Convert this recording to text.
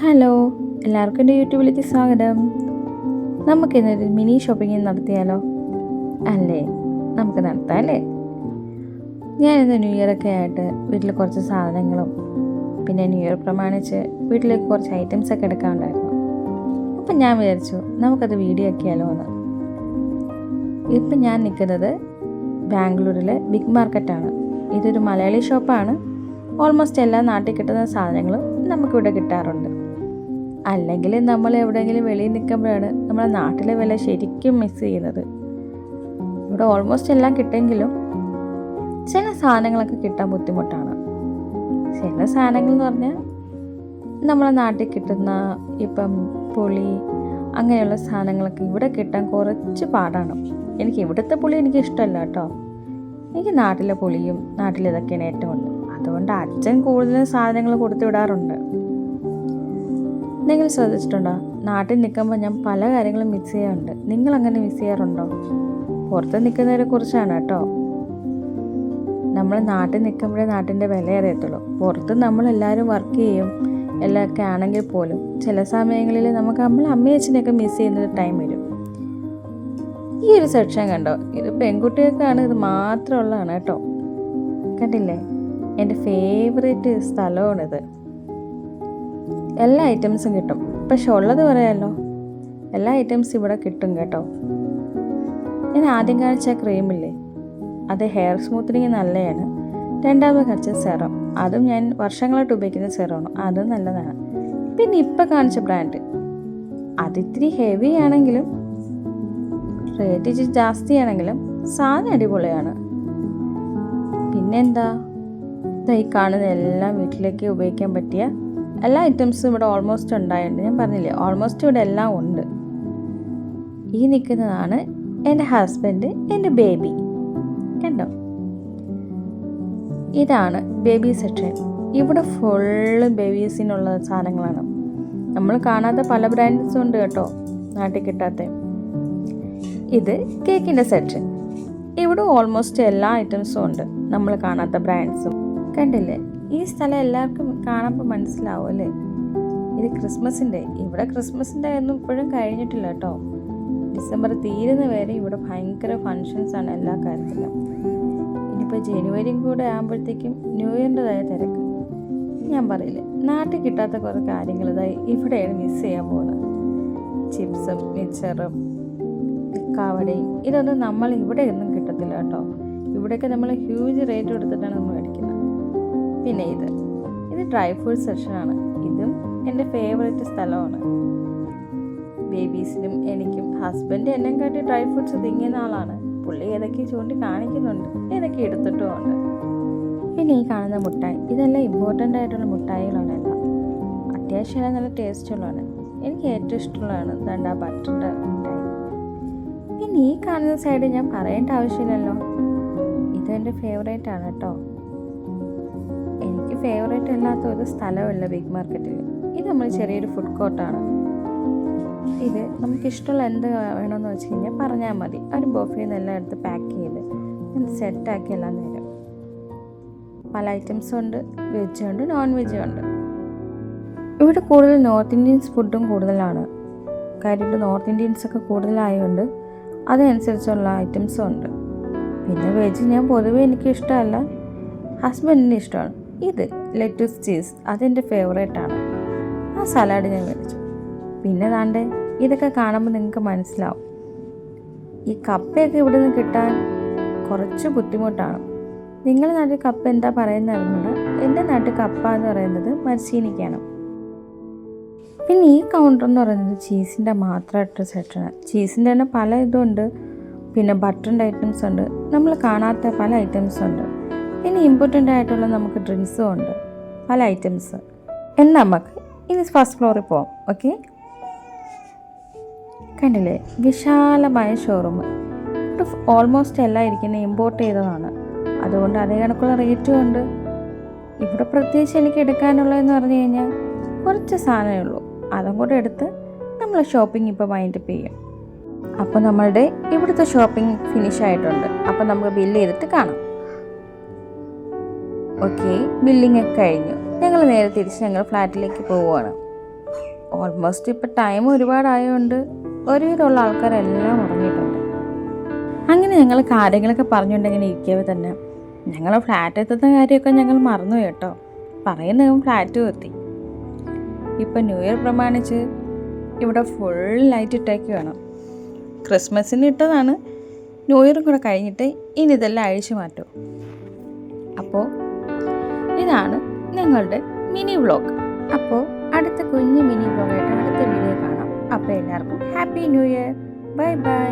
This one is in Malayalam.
ഹലോ എല്ലാവർക്കും എന്റെ യൂട്യൂബിലേക്ക് സ്വാഗതം. നമുക്കിന്നൊരു മിനി ഷോപ്പിംഗ് നടത്തിയാലോ? അല്ലേ? നമുക്ക് നടത്താം അല്ലേ? ഞാനിന്ന് ന്യൂ ഇയർ ഒക്കെ ആയിട്ട് വീട്ടിൽ കുറച്ച് സാധനങ്ങളും പിന്നെ ന്യൂ ഇയർ പ്രമാണിച്ച് വീട്ടിലേക്ക് കുറച്ച് ഐറ്റംസ് ഒക്കെ എടുക്കാനുണ്ടായിരുന്നു. അപ്പം ഞാൻ വിചാരിച്ചു നമുക്കത് വീഡിയോ ആക്കിയാലോ എന്ന്. ഇപ്പം ഞാൻ നിൽക്കുന്നത് ബാംഗ്ലൂരിലെ ബിഗ് മാർക്കറ്റാണ് ഇതൊരു മലയാളി ഷോപ്പാണ് ഓൾമോസ്റ്റ് എല്ലാ നാട്ടിൽ കിട്ടുന്ന സാധനങ്ങളും നമുക്കിവിടെ കിട്ടാറുണ്ട്. അല്ലെങ്കിൽ നമ്മൾ എവിടെയെങ്കിലും വെളിയിൽ നിൽക്കുമ്പോഴാണ് നമ്മളെ നാട്ടിലെ വില ശരിക്കും മിസ് ചെയ്യുന്നത്. ഇവിടെ ഓൾമോസ്റ്റ് എല്ലാം കിട്ടുമെങ്കിലും ചില സാധനങ്ങളൊക്കെ കിട്ടാൻ ബുദ്ധിമുട്ടാണ്. ചില സാധനങ്ങൾ എന്ന് പറഞ്ഞാൽ നമ്മളെ നാട്ടിൽ കിട്ടുന്ന ഇപ്പം പുളി അങ്ങനെയുള്ള സാധനങ്ങളൊക്കെ ഇവിടെ കിട്ടാൻ കുറച്ച് പാടാണ്. എനിക്ക് ഇവിടുത്തെ പുളി എനിക്ക് ഇഷ്ടമല്ല കേട്ടോ. എനിക്ക് നാട്ടിലെ പുളിയും നാട്ടിലിതൊക്കെയാണ് ഏറ്റവും കൂടുതൽ അതുകൊണ്ട് അച്ഛൻ കൂടുതലും സാധനങ്ങൾ കൊടുത്തു വിടാറുണ്ട്. നിങ്ങൾ ശ്രദ്ധിച്ചിട്ടുണ്ടോ? നാട്ടിൽ നിൽക്കുമ്പോൾ ഞാൻ പല കാര്യങ്ങളും മിസ് ചെയ്യാറുണ്ട്. നിങ്ങൾ അങ്ങനെ മിസ് ചെയ്യാറുണ്ടോ? പുറത്ത് നിൽക്കുന്നവരെ കുറിച്ചാണ് കേട്ടോ. നമ്മൾ നാട്ടിൽ നിൽക്കുമ്പോഴേ നാട്ടിന്റെ വില അറിയത്തുള്ളൂ. പുറത്ത് നമ്മളെല്ലാവരും വർക്ക് ചെയ്യും. എല്ലാമൊക്കെ ആണെങ്കിൽ പോലും ചില സമയങ്ങളിൽ നമുക്ക് നമ്മൾ അമ്മയും അച്ഛനെയൊക്കെ മിസ് ചെയ്യുന്നൊരു ടൈം വരും. ഈ ഒരു സെക്ഷൻ കണ്ടോ? ഇത് പെൺകുട്ടികൾക്കാണ് ഇത് മാത്രമുള്ളതാണ് കേട്ടോ. കണ്ടില്ലേ? എന്റെ ഫേവറേറ്റ് സ്ഥലമാണിത്. എല്ലാ ഐറ്റംസും കിട്ടും. പക്ഷെ ഉള്ളത് പറയാമല്ലോ എല്ലാ ഐറ്റംസും ഇവിടെ കിട്ടും കേട്ടോ. ഞാൻ ആദ്യം കാണിച്ച ക്രീമില്ലേ അത് ഹെയർ സ്മൂത്തനിങ് നല്ലതാണ് രണ്ടാമത് കാണിച്ച സെറം അതും ഞാൻ വർഷങ്ങളായിട്ട് ഉപയോഗിക്കുന്ന സെറമാണ് അതും നല്ലതാണ്. പിന്നെ ഇപ്പം കാണിച്ച ബ്രാൻഡ് അതിത്തിരി ഹെവി ആണെങ്കിലും റേറ്റ് ഇച്ചിരി ജാസ്തിയാണെങ്കിലും സാധനം അടിപൊളിയാണ്. പിന്നെന്താ? ഈ കാണുന്ന എല്ലാം വീട്ടിലേക്ക് ഉപയോഗിക്കാൻ പറ്റിയ എല്ലാ ഐറ്റംസും ഇവിടെ ഓൾമോസ്റ്റ് ഉണ്ടായിട്ടുണ്ട്. ഞാൻ പറഞ്ഞില്ലേ ഓൾമോസ്റ്റ് ഇവിടെ എല്ലാം ഉണ്ട്. ഈ നിൽക്കുന്നതാണ് എന്റെ ഹസ്ബൻഡ് എന്റെ ബേബി കണ്ടോ? ഇതാണ് ബേബി സെക്ഷൻ ഇവിടെ ഫുള്ള് ബേബീസിനുള്ള സാധനങ്ങളാണ്. നമ്മൾ കാണാത്ത പല ബ്രാൻഡ്സും ഉണ്ട് കേട്ടോ നാട്ടിൽ കിട്ടാത്ത. ഇത് കേക്കിന്റെ സെക്ഷൻ ഇവിടെ ഓൾമോസ്റ്റ് എല്ലാ ഐറ്റംസും ഉണ്ട്. നമ്മൾ കാണാത്ത ബ്രാൻഡ്സും കണ്ടില്ലേ? ഈ സ്ഥലം എല്ലാവർക്കും കാണുമ്പോൾ മനസ്സിലാവും അല്ലേ? ഇത് ക്രിസ്മസിന്റെ ഇവിടെ ക്രിസ്മസിന്റെ ഒന്നും ഇപ്പോഴും കഴിഞ്ഞിട്ടില്ല കേട്ടോ. ഡിസംബർ തീരുന്ന വരെ ഇവിടെ ഭയങ്കര ഫങ്ഷൻസാണ് എല്ലാ കാര്യത്തിലും. ഇനിയിപ്പോൾ ജനുവരിയും കൂടെ ആകുമ്പോഴത്തേക്കും ന്യൂ ഇയറിന്റെതായ തിരക്ക്. ഞാൻ പറയില്ല നാട്ടിൽ കിട്ടാത്ത കുറേ കാര്യങ്ങൾ ഇതായി ഇവിടെയാണ് മിസ് ചെയ്യാൻ പോകുന്നത്. ചിപ്സും മിച്ചറും കാവടയും ഇതൊന്നും നമ്മൾ ഇവിടെ ഒന്നും കിട്ടത്തില്ല കേട്ടോ. ഇവിടെയൊക്കെ നമ്മൾ ഹ്യൂജ് റേറ്റ് കൊടുത്തിട്ടാണ് നമ്മൾ മേടിക്കുന്നത്. പിന്നെ ഇത്. ഇത് ഡ്രൈ ഫ്രൂട്ട് സെക്ഷനാണ് ഇതും എന്റെ ഫേവറേറ്റ് സ്ഥലമാണ്. ബേബീസിനും എനിക്കും ഹസ്ബൻഡ് എന്നെ കാട്ടി ഡ്രൈ ഫ്രൂട്ട്സ് തിങ്ങുന്ന ആളാണ്. പുള്ളി ഏതൊക്കെ ചൂണ്ടി കാണിക്കുന്നുണ്ട് ഏതൊക്കെ എടുത്തിട്ടുമുണ്ട്. പിന്നെ ഈ കാണുന്ന മുട്ടായി. ഇതെല്ലാം ഇമ്പോർട്ടന്റ് ആയിട്ടുള്ള മുട്ടായികളാണ് എല്ലാം. അത്യാവശ്യം നല്ല ടേസ്റ്റുള്ളതാണ് എനിക്ക് ഏറ്റവും ഇഷ്ടമുള്ളതാണ് ദണ്ട ബട്ടറിന്റെ മുട്ടായി. പിന്നെ ഈ കാണുന്ന സൈഡ് ഞാൻ പറയേണ്ട ആവശ്യമില്ലല്ലോ. ഇതെന്റെ ഫേവറേറ്റ് ആണ് കേട്ടോ. എനിക്ക് ഫേവറേറ്റ് അല്ലാത്ത ഒരു സ്ഥലമല്ല ബിഗ് മാർക്കറ്റിൽ ഇത് നമ്മൾ ചെറിയൊരു ഫുഡ് കോർട്ടാണ് ഇത് നമുക്കിഷ്ടമുള്ള എന്ത് വേണമെന്ന് വെച്ച് കഴിഞ്ഞാൽ പറഞ്ഞാൽ മതി. അവർ ബോഫിൽ നിന്ന് എല്ലാം എടുത്ത് പാക്ക് ചെയ്ത് സെറ്റാക്കി എല്ലാം നേരം പല ഐറ്റംസും ഉണ്ട്. വെജ് ഉണ്ട് നോൺ വെജും ഉണ്ട്. ഇവിടെ കൂടുതൽ നോർത്ത് ഇന്ത്യൻസ് ഫുഡും കൂടുതലാണ്. കാര്യം നോർത്ത് ഇന്ത്യൻസ് ഒക്കെ കൂടുതലായതുകൊണ്ട് അതനുസരിച്ചുള്ള ഐറ്റംസും ഉണ്ട്. പിന്നെ വെജ് ഞാൻ പൊതുവേ എനിക്ക് ഇഷ്ടമല്ല ഹസ്ബൻഡിന് ഇഷ്ടമാണ്. ഇത് ലെറ്റസ് ചീസ് അതെന്റെ ഫേവറേറ്റ് ആണ്. ആ സലാഡ് ഞാൻ മേടിച്ചു. പിന്നെ താണ്ടെ ഇതൊക്കെ കാണുമ്പോൾ നിങ്ങൾക്ക് മനസ്സിലാവും. ഈ കപ്പയൊക്കെ ഇവിടെ നിന്ന് കിട്ടാൻ കുറച്ച് ബുദ്ധിമുട്ടാണ്. നിങ്ങളുടെ നാട്ടിൽ കപ്പ എന്താ പറയുന്നത് എന്റെ നാട്ടിൽ കപ്പ എന്ന് പറയുന്നത് മരച്ചീനിക്കാണ് പിന്നെ ഈ കൗണ്ടർ എന്ന് പറയുന്നത് ചീസിന്റെ മാത്രമായിട്ട് സെക്ഷനാണ് ചീസിന്റെ തന്നെ പല ഇതുണ്ട് പിന്നെ ബട്ടറിന്റെ ഐറ്റംസ് ഉണ്ട്. നമ്മൾ കാണാത്ത പല ഐറ്റംസ് ഉണ്ട്. പിന്നെ ഇമ്പോർട്ടന്റ് ആയിട്ടുള്ള നമുക്ക് ഡ്രിങ്ക്സും ഉണ്ട്. പല ഐറ്റംസ് എന്നാൽ നമുക്ക് ഇനി ഫസ്റ്റ് ഫ്ലോറിൽ പോവാം ഓക്കെ കണ്ടില്ലേ? വിശാലമായ ഷോറൂം ഓൾമോസ്റ്റ് എല്ലാം ഇരിക്കുന്നത് ഇമ്പോർട്ട് ചെയ്തതാണ്. അതുകൊണ്ട് അതേ കണക്കുള്ള റേറ്റും ഉണ്ട്. ഇവിടെ പ്രത്യേകിച്ച് എനിക്ക് എടുക്കാനുള്ളതെന്ന് പറഞ്ഞു കഴിഞ്ഞാൽ കുറച്ച് സാധനമേ ഉള്ളൂ. അതും കൂടെ എടുത്ത് നമ്മൾ ഷോപ്പിംഗ് ഇപ്പോൾ വൈൻഡപ്പ് ചെയ്യും. അപ്പോൾ നമ്മളുടെ ഇവിടുത്തെ ഷോപ്പിംഗ് ഫിനിഷ് ആയിട്ടുണ്ട്. അപ്പോൾ നമുക്ക് ബില്ല് ചെയ്തിട്ട് കാണാം. ഓക്കെ ബില്ലിംഗ് ഒക്കെ കഴിഞ്ഞു. ഞങ്ങൾ നേരെ തിരിച്ച് ഞങ്ങൾ ഫ്ലാറ്റിലേക്ക് പോവുകയാണ്. ഓൾമോസ്റ്റ് ഇപ്പം ടൈം ഒരുപാടായതുകൊണ്ട് ഒരുവിധമുള്ള ആൾക്കാരെല്ലാം ഉറങ്ങിയിട്ടുണ്ട്. അങ്ങനെ ഞങ്ങൾ കാര്യങ്ങളൊക്കെ പറഞ്ഞുകൊണ്ടിങ്ങനെ ഇരിക്കവേ തന്നെ. ഞങ്ങൾ ഫ്ലാറ്റ് എത്തുന്ന കാര്യമൊക്കെ ഞങ്ങൾ മറന്നു കേട്ടോ. പറയുന്നതും ഫ്ലാറ്റ് എത്തി. ഇപ്പം ന്യൂ ഇയർ പ്രമാണിച്ച് ഇവിടെ ഫുൾ ലൈറ്റ് ഇട്ടേക്ക് വേണം. ക്രിസ്മസിന് ഇട്ടതാണ്. ന്യൂ ഇയറും കൂടെ കഴിഞ്ഞിട്ട് ഇനി ഇതെല്ലാം അഴിച്ചു മാറ്റും. അപ്പോൾ ഇതാണ് ഞങ്ങളുടെ മിനി വ്ലോഗ്. അപ്പോൾ അടുത്ത കുഞ്ഞു മിനി വ്ളോഗായിട്ട് അടുത്ത വീഡിയോ കാണാം. അപ്പോൾ എല്ലാവർക്കും happy new year. Bye bye.